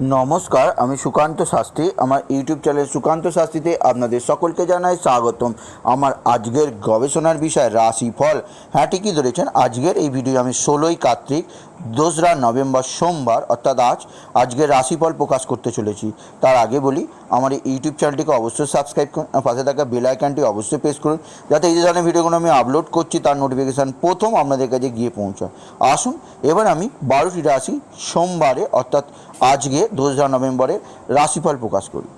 নমস্কার, আমি সুকান্ত শাস্ত্রী। আমার ইউটিউব চ্যানেল সুকান্ত শাস্ত্রীতে আপনাদের সকলকে জানাই স্বাগতম। আমার আজকের গবেষণার বিষয় রাশিফল। হ্যাঁ ঠিকই ধরেছেন, আজকের এই ভিডিও আমি ষোলোই কার্তিক, দোসরা নভেম্বর সোমবার, অর্থাৎ আজ, আজকের রাশিফল প্রকাশ করতে চলেছি। তার আগে বলি আমার ইউটিউব চ্যানেলটিকে অবশ্যই সাবস্ক্রাইব করুন পাশে থাকা বেল আইকনটি অবশ্যই প্রেস করুন, যাতে এই যে ধরনের ভিডিওগুলো আমি আপলোড করছি, তার নোটিফিকেশান প্রথম আপনাদের কাছে গিয়ে পৌঁছায়। আসুন, এবার আমি বারোটি রাশি সোমবারে, অর্থাৎ আজকে, দোসরা নভেম্বরে রাশিফল প্রকাশ করি।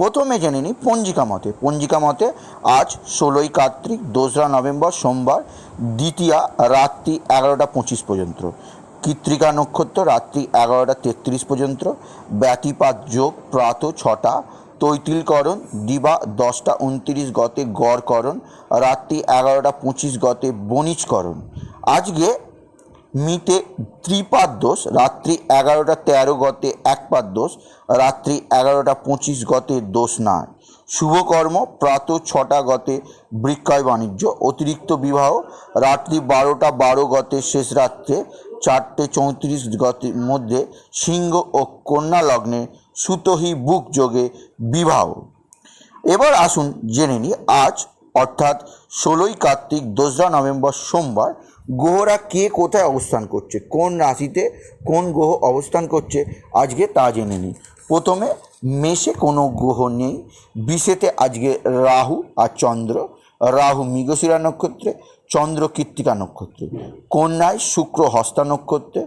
প্রথমে জেনে নিই পঞ্জিকা মতে। পঞ্জিকা মতে আজ ষোলোই কার্তিক, দোসরা নভেম্বর, সোমবার, দ্বিতীয়া রাত্রি এগারোটা পঁচিশ পর্যন্ত। কৃত্রিকা নক্ষত্র রাত্রি এগারোটা তেত্রিশ পর্যন্ত। ব্যতিপাত যোগ প্রাত ছটা তৈতিলকরণ দিবা দশটা উনত্রিশ গতে গড়করণ, রাত্রি এগারোটা পঁচিশ গতে বণিজকরণ। আজকে মিতে ত্রিপাদ দোষ, রাত্রি এগারোটা তেরো গতে একপাদ দোষ, রাত্রি এগারোটা পঁচিশ গতে দোষ নয় শুভকর্ম, প্রাত ছটা গতে বৃক্ষয় বাণিজ্য, অতিরিক্ত বিবাহ, রাত্রি বারোটা বারো গতে শেষ রাত্রে, চারটে চৌত্রিশ গতের মধ্যে সিংহ ও কন্যা লগ্নে সুতহি বুক যোগে বিবাহ। এবার আসুন জেনে নিই, আজ অর্থাৎ ষোলোই কার্তিক দোসরা নভেম্বর সোমবার গ্রহরা কে কোথায় অবস্থান করছে, কোন রাশিতে কোন গ্রহ অবস্থান করছে, আজকে তা জেনে নিই। প্রথমে মেষে কোনো গ্রহ নেই বিশেতে আজকে রাহু আর চন্দ্র। রাহু মৃগশিরা নক্ষত্রে, চন্দ্র কৃত্তিকা নক্ষত্রে। কন্যায় শুক্র হস্তা নক্ষত্রে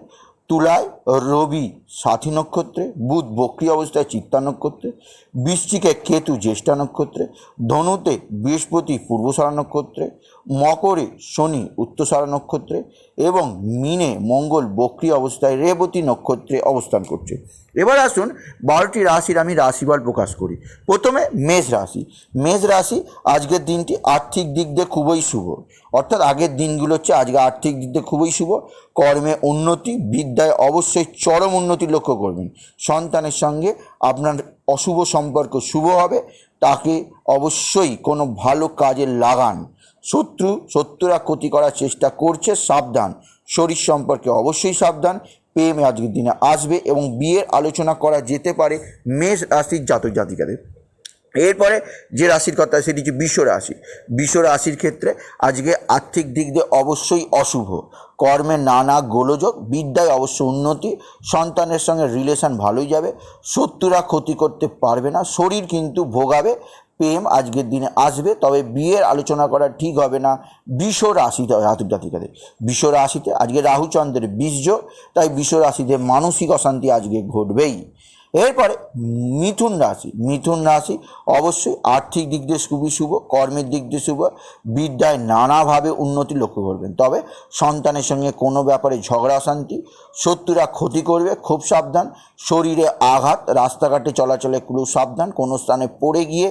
তুলায় রবি সাথী নক্ষত্রে, বুধ বক্রি অবস্থায় চিত্তা নক্ষত্রে বৃষ্টিকে কেতু জ্যেষ্ঠা নক্ষত্রে, ধনুতে বৃহস্পতি পূর্বসারা নক্ষত্রে মকরে, শনি উত্তরসারা নক্ষত্রে এবং মিনে, মঙ্গল, বক্রি অবস্থায় রেবতী নক্ষত্রে অবস্থান করছে। এবার আসুন বারোটি রাশির আমি রাশিফল প্রকাশ করি। প্রথমে মেষ রাশি। মেষ রাশি আজকের দিনটি আর্থিক দিক দিয়ে খুবই শুভ। অর্থাৎ আগের দিনগুলো হচ্ছে আজকে আর্থিক দিক দিয়ে খুবই শুভ। কর্মে উন্নতি, বিদ্যায় অবশ্যই চরম উন্নতি লক্ষ্য করবেন। সন্তানের সঙ্গে আপনার অশুভ সম্পর্ক শুভ হবে। তাকে অবশ্যই কোনো ভালো কাজে লাগান। শত্রু, শত্রুরা ক্ষতি করার চেষ্টা করছে, সাবধান। শরীর সম্পর্কে অবশ্যই সাবধান। প্রেম আজকের দিনে আসবে এবং বিয়ের আলোচনা করা যেতে পারে মেষ রাশির জাতক জাতিকাদের। এরপরে যে রাশির কথা, সেটি হচ্ছে বিশ্ব রাশি। বিশ্ব রাশির ক্ষেত্রে আজকে আর্থিক দিক দিয়ে অবশ্যই অশুভ। কর্মে নানা গোলযোগ, বিদ্যায় অবশ্য উন্নতি, সন্তানের সঙ্গে রিলেশন ভালোই যাবে। শত্রুরা ক্ষতি করতে পারবে না, শরীর কিন্তু ভোগাবে। প্রেম আজকের দিনে আসবে, তবে বিয়ের আলোচনা করা ঠিক হবে না বিষ রাশিতে রাতুর জাতিকাদের বিষ রাশিতে আজকে রাহুচন্দ্রের বীর্য, তাই বিষ রাশিতে মানসিক অশান্তি আজকে ঘটবেই। এরপরে মিথুন রাশি। মিথুন রাশি অবশ্যই আর্থিক দিক দিয়ে খুবই শুভ, কর্মের দিক দিয়ে শুভ। বিদ্যায় নানাভাবে উন্নতি লক্ষ্য করবেন। তবে সন্তানের সঙ্গে কোনো ব্যাপারে ঝগড়া শান্তি শত্রুরা ক্ষতি করবে, খুব সাবধান। শরীরে আঘাত, রাস্তাঘাটে চলাচলে খুব সাবধান। কোনো স্থানে পড়ে গিয়ে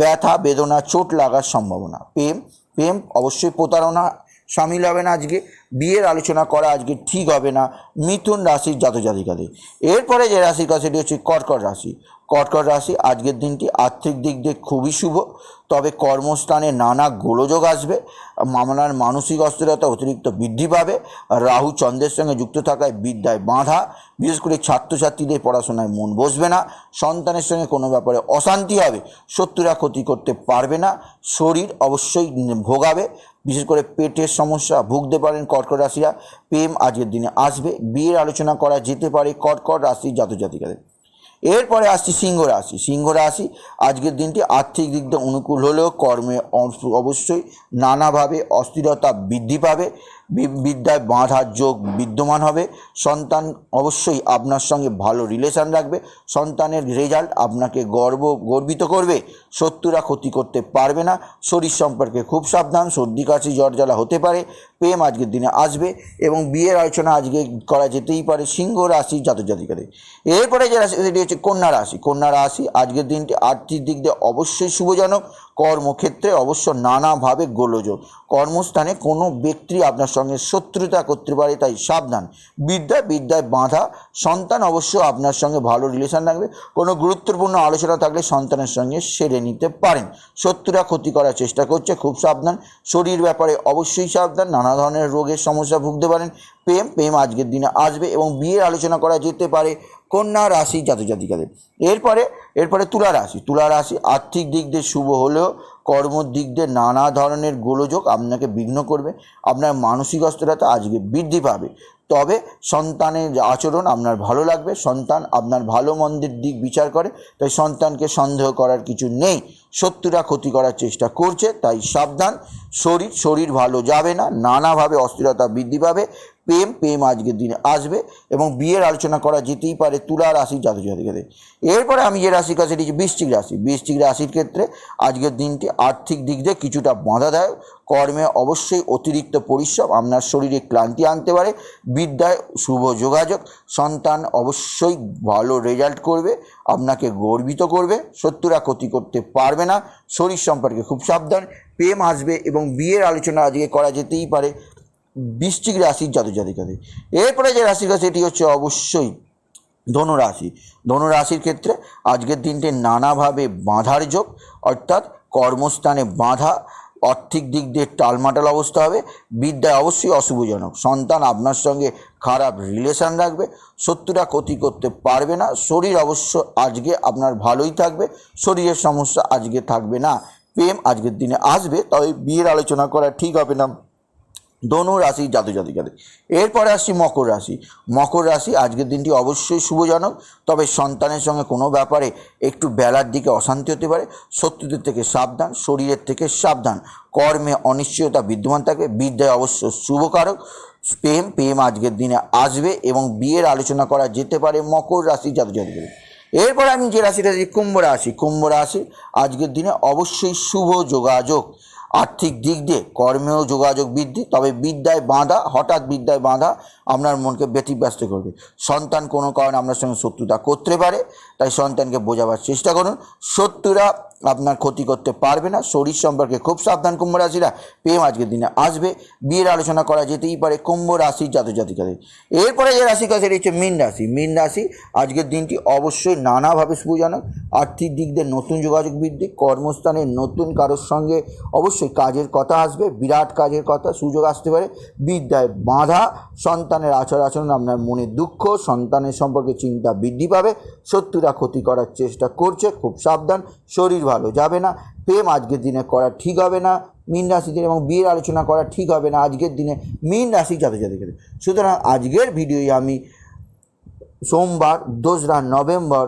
ব্যথা, বেদনা, চোট লাগার সম্ভাবনা। প্রেম প্রেম অবশ্যই প্রতারণা সামিল হবে না আজকে। বিয়ের আলোচনা করা আজকে ঠিক হবে না, মিথুন রাশির জাতজাতিকাদের। এরপরে যে রাশির সেটি হচ্ছে কর্কট রাশি। কর্কট রাশি, আজকের দিনটি আর্থিক দিক দিয়ে খুবই শুভ। তবে কর্মস্থানে নানা গোলযোগ আসবে, মামলার মানসিক অস্থিরতা অতিরিক্ত বৃদ্ধি পাবে, রাহু চন্দ্রের সঙ্গে যুক্ত থাকায় বিদ্যায় বাঁধা, বিশেষ করে ছাত্রছাত্রীদের পড়াশোনায় মন বসবে না, সন্তানের সঙ্গে কোনো ব্যাপারে অশান্তি হবে, শত্রুরা ক্ষতি করতে পারবে না, শরীর অবশ্যই ভোগাবে, বিশেষ করে পেটের সমস্যা, ভুগতে পারেন কর্কট রাশিরা, প্রেম আজকের দিনে আসবে, বিয়ের আলোচনা করা যেতে পারে কর্কট রাশির জাতক জাতিকাদের এরপরে আসছি সিংহ রাশি। সিংহ রাশি, আজকের দিনটি আর্থিক দিক দিয়ে অনুকূল হলেও কর্মে অবশ্য- অবশ্যই নানাভাবে অস্থিরতা বৃদ্ধি পাবে। বিদ্যায় বাঁধার যোগ বিদ্যমান হবে। সন্তান অবশ্যই আপনার সঙ্গে ভালো রিলেশন রাখবে। সন্তানের রেজাল্ট আপনাকে গর্ব, গর্বিত করবে। শত্রুরা ক্ষতি করতে পারবে না। শরীর সম্পর্কে খুব সাবধান। সর্দি, কাশি জ্বর জ্বালা হতে পারে। প্রেম আজকের দিনে আসবে এবং বিয়ের আলোচনা আজকে করা যেতেই পারে সিংহ রাশি জাতক জাতিকাদের। এরপরে যে রাশি, সেটি হচ্ছে কন্যা রাশি। কন্যা রাশি আজকের দিনটি আর্থিক দিক দিয়ে অবশ্যই শুভজনক। কর্মক্ষেত্রে অবশ্য নানাভাবে গোলযোগ। কর্মস্থানে কোনো ব্যক্তি আপনার সঙ্গে শত্রুতা করতে পারে তাই সাবধান। বিদ্যায় বিদ্যায় বাঁধা। সন্তান অবশ্য আপনার সঙ্গে ভালো রিলেশন রাখবে। কোনো গুরুত্বপূর্ণ আলোচনা থাকলে সন্তানের সঙ্গে সেরে নিতে পারেন। শত্রুরা ক্ষতি করার চেষ্টা করছে, খুব সাবধান। শরীর ব্যাপারে অবশ্যই সাবধান। নানা ধরনের রোগের সমস্যা ভুগতে পারেন। প্রেম প্রেম আজকের দিনে আসবে এবং বিয়ের আলোচনা করা যেতে পারে। কন্যা রাশি জাতক জাতিকাদের। এরপরে এরপরে তুলা রাশি। তুলা রাশি আর্থিক দিক দিয়ে শুভ হলেও কর্মর দিক দিয়ে নানা ধরনের গোলযোগ আপনাকে বিঘ্ন করবে। আপনার মানসিক অস্থিরতা আজকে বৃদ্ধি পাবে। তবে সন্তানের আচরণ আপনার ভালো লাগবে। সন্তান আপনার ভালো মন্দের দিক বিচার করে। তাই সন্তানকে সন্দেহ করার কিছু নেই। শত্রুরা ক্ষতি করার চেষ্টা করছে, তাই সাবধান। শরীর শরীর ভালো যাবে না। নানাভাবে অস্থিরতা বৃদ্ধি পাবে। প্রেম প্রেম আজকের দিনে আসবে এবং বিয়ের আলোচনা করা যেতেই পারে তুলা রাশি জাতক জাতিকাদের। এরপরে আমি যে রাশির কাছে এটি বৃশ্চিক রাশি। বৃশ্চিক রাশির ক্ষেত্রে আজকের দিনটি আর্থিক দিক দিয়ে কিছুটা বাধাদায়ক। কর্মে অবশ্যই অতিরিক্ত পরিশ্রম, আপনার শরীরে ক্লান্তি আনতে পারে, বিদ্যায় শুভ যোগাযোগ, সন্তান অবশ্যই ভালো রেজাল্ট করবে, আপনাকে গর্বিত করবে, শত্রুরা ক্ষতি করতে পারবে না, শরীর সম্পর্কে খুব সাবধান, প্রেম আসবে এবং বিয়ের আলোচনা আজকে করা যেতেই পারে বৃশ্চিক রাশির জাতক জাতিকাদের। এরপরে যে রাশির কাছে এটি হচ্ছে অবশ্যই ধনুরাশি। ধনুরাশির ক্ষেত্রে আজকের দিনটি নানাভাবে বাঁধার যোগ, অর্থাৎ কর্মস্থানে বাঁধা, আর্থিক দিক দিয়ে টালমাটাল অবস্থা হবে, বিদ্যায় অবশ্যই অশুভজনক। সন্তান আপনার সঙ্গে খারাপ রিলেশন রাখবে, শত্রুরা ক্ষতি করতে পারবে না, শরীর অবশ্য আজকে আপনার ভালোই থাকবে, শরীরের সমস্যা আজকে থাকবে না। প্রেম আজকের দিনে আসবে, তবে বিয়ের আলোচনা করা ঠিক হবে না। ধনু রাশি জাতক জাতিকাদের। এরপরে আসছি মকর রাশি। মকর রাশি আজকের দিনটি অবশ্যই শুভজনক, তবে সন্তানের সঙ্গে কোনো ব্যাপারে একটু বেলার দিকে অশান্তি হতে পারে, শত্রুদের থেকে সাবধান, শরীরের থেকে সাবধান। কর্মে অনিশ্চয়তা বিদ্যমান থাকবে, বিদ্যায় অবশ্য শুভকারক। প্রেম প্রেম আজকের দিনে আসবে এবং বিয়ের আলোচনা করা যেতে পারে মকর রাশি জাতক জাতিকাদের। এরপর আমি যে রাশিটা কুম্ভ রাশি। কুম্ভ রাশি আজকের দিনে অবশ্যই শুভ যোগাযোগ। আর্থিক দিক দিয়ে কর্মেও যোগাযোগ বৃদ্ধি, তবে বিদ্যায় বাঁধা, হঠাৎ বিদ্যায় বাঁধা আপনার মনকে ব্যতিব্যস্ত করবে। সন্তান কোনো কারণে আপনার সঙ্গে শত্রুতা করতে পারে, তাই সন্তানকে বোঝাবার চেষ্টা করুন। শত্রুরা আপনার ক্ষতি করতে পারবে না। শরীর সম্পর্কে খুব সাবধান কুম্ভ রাশিরা। প্রেম আজকের দিনে আসবে। বিয়ের আলোচনা করা যেতেই পারে কুম্ভ রাশির জাতক জাতিকাদের এরপরে যে রাশি কাছে রয়েছে মীন রাশি। মীন রাশি আজকের দিনটি অবশ্যই নানাভাবে শুভজনক আর্থিক দিক দিয়ে নতুন যোগাযোগ বৃদ্ধি, কর্মস্থানে নতুন কারোর সঙ্গে অবশ্যই কাজের কথা আসবে, বিরাট কাজের কথা সুযোগ আসতে পারে। বিদ্যায় বাঁধা, সন্তানের আচার আচরণ আপনার মনে দুঃখ, সন্তানের সম্পর্কে চিন্তা বৃদ্ধি পাবে। শত্রুরা ক্ষতি করার চেষ্টা করছে, খুব সাবধান। শরীর ভালো যাবে না। প্রেম আজকের দিনে করা ঠিক হবে না। মীন রাশিদের এবং বিয়ের আলোচনা করা ঠিক হবে না আজকের দিনে। মীন রাশি জাতক জাতিকাদের। সুতরাং আজকের ভিডিওই আমি সোমবার, দোসরা নভেম্বর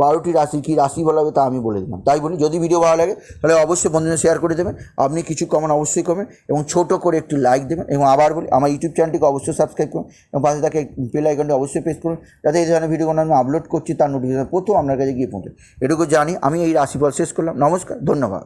বারোটি রাশি, কী রাশি বলা হবে তা আমি বলে দিলাম। তাই বলি, যদি ভিডিও ভালো লাগে, তাহলে অবশ্যই বন্ধুদের শেয়ার করে দেবেন। আপনি কিছু কমেন্ট অবশ্যই করবেন এবং ছোট করে একটি লাইক দেবেন এবং আবার বলি, আমার ইউটিউব চ্যানেলটিকে অবশ্যই সাবস্ক্রাইব করুন এবং পাশে থাকে বেল আইকনটি অবশ্যই প্রেস করুন যাতে এই ধরনের ভিডিওগুলো আমি আপলোড করছি, তার নোটিফিকেশন প্রথম আপনার কাছে গিয়ে পৌঁছে। এটুকু জানি, আমি এই রাশিফল শেষ করলাম। নমস্কার, ধন্যবাদ।